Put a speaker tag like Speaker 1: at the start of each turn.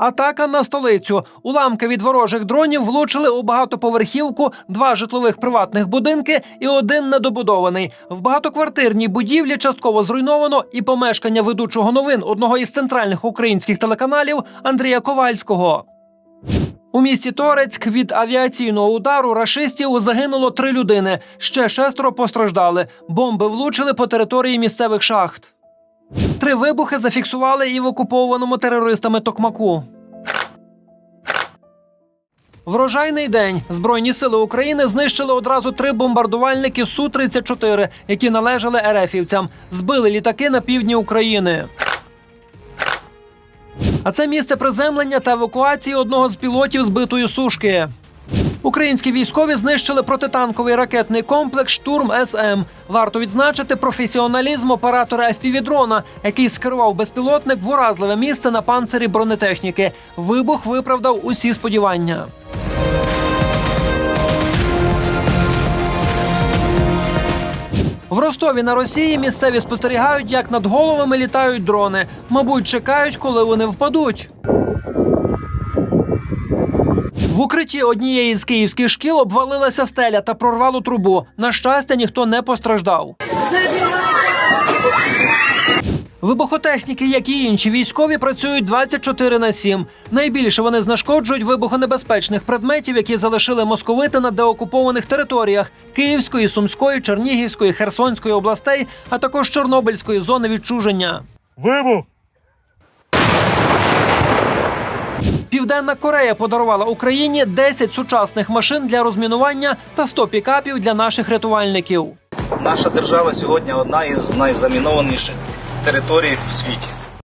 Speaker 1: Атака на столицю. Уламки від ворожих дронів влучили у багатоповерхівку, два житлових приватних будинки і один недобудований. В багатоквартирній будівлі частково зруйновано і помешкання ведучого новин одного із центральних українських телеканалів Андрія Ковальського. У місті Торецьк від авіаційного удару рашистів загинуло три людини. Ще шестеро постраждали. Бомби влучили по території місцевих шахт. Три вибухи зафіксували і в окупованому терористами Токмаку. Врожайний день Збройні сили України знищили одразу три бомбардувальники су 34 які належали ерефівцям. Збили літаки на півдні України. А це місце приземлення та евакуації одного з пілотів збитої сушки. Українські військові знищили протитанковий ракетний комплекс Штурм СМ. Варто відзначити професіоналізм оператора FPV-дрона, який скерував безпілотник в уразливе місце на панцирі бронетехніки. Вибух виправдав усі сподівання. В Ростові на Росії місцеві спостерігають, як над головами літають дрони. Мабуть, чекають, коли вони впадуть. В укритті однієї з київських шкіл обвалилася стеля та прорвало трубу. На щастя, ніхто не постраждав. Вибухотехніки, як і інші військові, працюють 24 на 7. Найбільше вони знешкоджують вибухонебезпечних предметів, які залишили московити на деокупованих територіях Київської, Сумської, Чернігівської, Херсонської областей, а також Чорнобильської зони відчуження.
Speaker 2: Вибух!
Speaker 1: Південна Корея подарувала Україні 10 сучасних машин для розмінування та 100 пікапів для наших рятувальників.
Speaker 3: Наша держава сьогодні одна із найзамінованіших територій в світі.